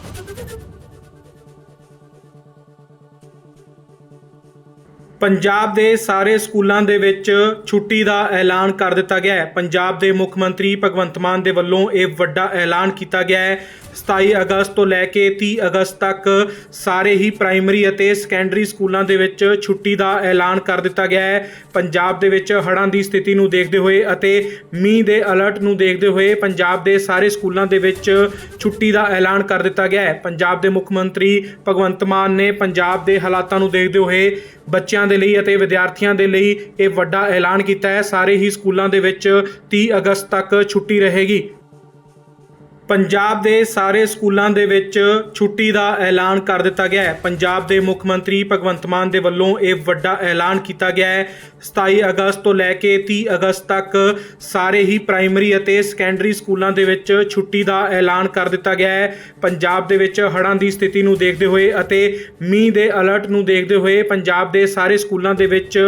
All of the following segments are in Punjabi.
Thank you. ਪੰਜਾਬ ਦੇ ਸਾਰੇ ਸਕੂਲਾਂ ਦੇ ਵਿੱਚ ਛੁੱਟੀ ਦਾ ਐਲਾਨ ਕਰ ਦਿੱਤਾ ਗਿਆ ਹੈ। ਪੰਜਾਬ ਦੇ ਮੁੱਖ ਮੰਤਰੀ ਭਗਵੰਤ ਮਾਨ ਦੇ ਵੱਲੋਂ ਇਹ ਵੱਡਾ ਐਲਾਨ ਕੀਤਾ ਗਿਆ ਹੈ। 27 ਅਗਸਤ ਤੋਂ ਲੈ ਕੇ 30 ਅਗਸਤ ਤੱਕ ਸਾਰੇ ਹੀ ਪ੍ਰਾਇਮਰੀ ਅਤੇ ਸੈਕੰਡਰੀ ਸਕੂਲਾਂ ਦੇ ਵਿੱਚ ਛੁੱਟੀ ਦਾ ਐਲਾਨ ਕਰ ਦਿੱਤਾ ਗਿਆ ਹੈ। ਪੰਜਾਬ ਦੇ ਵਿੱਚ ਹੜ੍ਹਾਂ ਦੀ ਸਥਿਤੀ ਨੂੰ ਦੇਖਦੇ ਹੋਏ ਅਤੇ ਮੀਂਹ ਦੇ ਅਲਰਟ ਨੂੰ ਦੇਖਦੇ ਹੋਏ ਪੰਜਾਬ ਦੇ ਸਾਰੇ ਸਕੂਲਾਂ ਦੇ ਵਿੱਚ ਛੁੱਟੀ ਦਾ ਐਲਾਨ ਕਰ ਦਿੱਤਾ ਗਿਆ ਹੈ। ਪੰਜਾਬ ਦੇ ਮੁੱਖ ਮੰਤਰੀ ਭਗਵੰਤ ਮਾਨ ਨੇ ਪੰਜਾਬ ਦੇ ਹਾਲਾਤਾਂ ਨੂੰ ਦੇਖਦੇ ਹੋਏ ਬੱਚਿਆਂ ਦੇ ਲਈ ਅਤੇ ਵਿਦਿਆਰਥੀਆਂ ਦੇ ਲਈ ਇਹ ਵੱਡਾ ਐਲਾਨ ਕੀਤਾ ਹੈ। ਸਾਰੇ ਹੀ ਸਕੂਲਾਂ ਦੇ ਵਿੱਚ 30 ਅਗਸਤ ਤੱਕ ਛੁੱਟੀ ਰਹੇਗੀ। ਪੰਜਾਬ ਦੇ ਸਾਰੇ ਸਕੂਲਾਂ ਦੇ ਵਿੱਚ ਛੁੱਟੀ ਦਾ ਐਲਾਨ ਕਰ ਦਿੱਤਾ ਗਿਆ ਹੈ। ਪੰਜਾਬ ਦੇ ਮੁੱਖ ਮੰਤਰੀ ਭਗਵੰਤ ਮਾਨ ਦੇ ਵੱਲੋਂ ਇਹ ਵੱਡਾ ਐਲਾਨ ਕੀਤਾ ਗਿਆ ਹੈ। 27 ਅਗਸਤ ਤੋਂ ਲੈ ਕੇ 30 ਅਗਸਤ ਤੱਕ ਸਾਰੇ ਹੀ ਪ੍ਰਾਇਮਰੀ ਅਤੇ ਸੈਕੰਡਰੀ ਸਕੂਲਾਂ ਦੇ ਵਿੱਚ ਛੁੱਟੀ ਦਾ ਐਲਾਨ ਕਰ ਦਿੱਤਾ ਗਿਆ ਹੈ। ਪੰਜਾਬ ਦੇ ਵਿੱਚ ਹੜ੍ਹਾਂ ਦੀ ਸਥਿਤੀ ਨੂੰ ਦੇਖਦੇ ਹੋਏ ਅਤੇ ਮੀਂਹ ਦੇ ਅਲਰਟ ਨੂੰ ਦੇਖਦੇ ਹੋਏ ਪੰਜਾਬ ਦੇ ਸਾਰੇ ਸਕੂਲਾਂ ਦੇ ਵਿੱਚ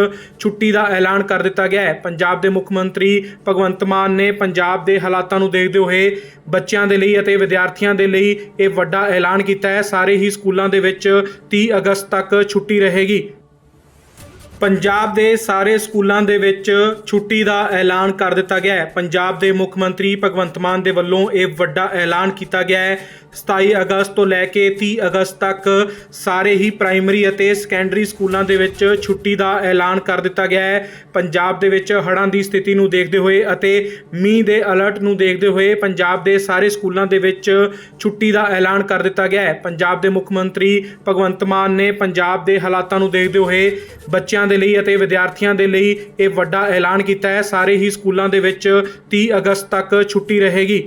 ਛੁੱਟੀ ਦਾ ਐਲਾਨ ਕਰ ਦਿੱਤਾ ਗਿਆ ਹੈ। ਪੰਜਾਬ ਦੇ ਮੁੱਖ ਮੰਤਰੀ ਭਗਵੰਤ ਮਾਨ ਨੇ ਪੰਜਾਬ ਦੇ ਹਾਲਾਤਾਂ ਨੂੰ ਦੇਖਦੇ ਹੋਏ ਬੱਚਿਆਂ ਦੇ ਲਈ ਅਤੇ ਵਿਦਿਆਰਥੀਆਂ ਦੇ ਲਈ ਇਹ ਵੱਡਾ ਐਲਾਨ ਕੀਤਾ ਹੈ। ਸਾਰੇ ਹੀ ਸਕੂਲਾਂ ਦੇ ਵਿੱਚ 30 ਅਗਸਤ ਤੱਕ ਛੁੱਟੀ ਰਹੇਗੀ। ਪੰਜਾਬ ਦੇ ਸਾਰੇ ਸਕੂਲਾਂ ਦੇ ਵਿੱਚ ਛੁੱਟੀ ਦਾ ਐਲਾਨ ਕਰ ਦਿੱਤਾ ਗਿਆ ਹੈ। ਪੰਜਾਬ ਦੇ ਮੁੱਖ ਮੰਤਰੀ ਭਗਵੰਤ ਮਾਨ ਦੇ ਵੱਲੋਂ ਇਹ ਵੱਡਾ ਐਲਾਨ ਕੀਤਾ ਗਿਆ ਹੈ। 27 ਅਗਸਤ ਤੋਂ ਲੈ ਕੇ 30 ਅਗਸਤ ਤੱਕ ਸਾਰੇ ਹੀ ਪ੍ਰਾਇਮਰੀ ਅਤੇ ਸੈਕੰਡਰੀ ਸਕੂਲਾਂ ਦੇ ਵਿੱਚ ਛੁੱਟੀ ਦਾ ਐਲਾਨ ਕਰ ਦਿੱਤਾ ਗਿਆ ਹੈ। ਪੰਜਾਬ ਦੇ ਵਿੱਚ ਹੜ੍ਹਾਂ ਦੀ ਸਥਿਤੀ ਨੂੰ ਦੇਖਦੇ ਹੋਏ ਅਤੇ ਮੀਂਹ ਦੇ ਅਲਰਟ ਨੂੰ ਦੇਖਦੇ ਹੋਏ ਪੰਜਾਬ ਦੇ ਸਾਰੇ ਸਕੂਲਾਂ ਦੇ ਵਿੱਚ ਛੁੱਟੀ ਦਾ ਐਲਾਨ ਕਰ ਦਿੱਤਾ ਗਿਆ ਹੈ। ਪੰਜਾਬ ਦੇ ਮੁੱਖ ਮੰਤਰੀ ਭਗਵੰਤ ਮਾਨ ਨੇ ਪੰਜਾਬ ਦੇ ਹਾਲਾਤਾਂ ਨੂੰ ਦੇਖਦੇ ਹੋਏ ਬੱਚਿਆਂ ਦੇ ਲਈ ਅਤੇ ਵਿਦਿਆਰਥੀਆਂ ਦੇ ਲਈ ਇਹ ਵੱਡਾ ਐਲਾਨ ਕੀਤਾ ਹੈ। ਸਾਰੇ ਹੀ ਸਕੂਲਾਂ ਦੇ ਵਿੱਚ 30 ਅਗਸਤ ਤੱਕ ਛੁੱਟੀ ਰਹੇਗੀ।